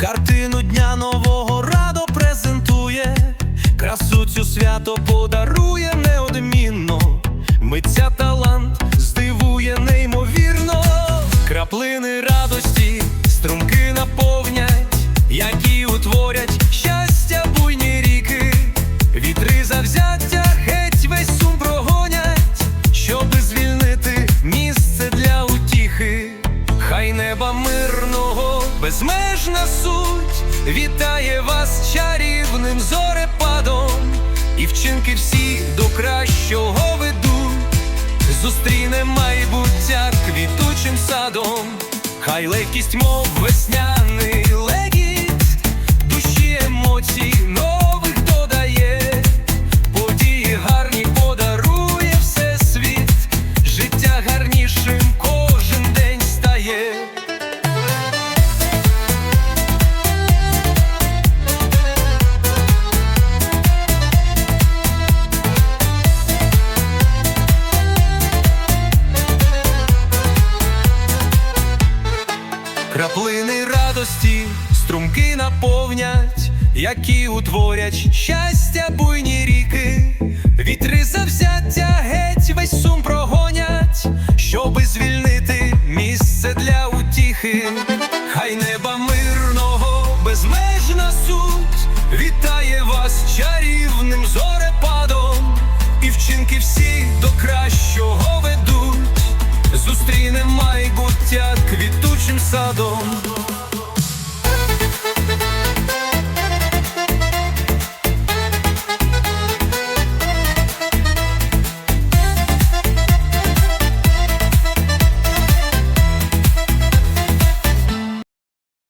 картину дня нового радо презентує, красу цю свято подарує неодмінно, митця талант здивує неймовірно, краплини радості, струмки наповнять, які утворять щастя, буйні ріки, вітри завзяття, безмежна суть вітає вас чарівним зорепадом, і вчинки всі до кращого ведуть, зустріне майбуття квітучим садом, хай легкість, мов весняний Краплини радості, струмки наповнять, які утворять щастя, буйні ріки, вітри завзяття, геть весь сум прогонять, щоби звільнити місце для утіхи, хай неба мирного, безмежна суть, вітає вас чарівним зорепадом, і вчинки всі до садом.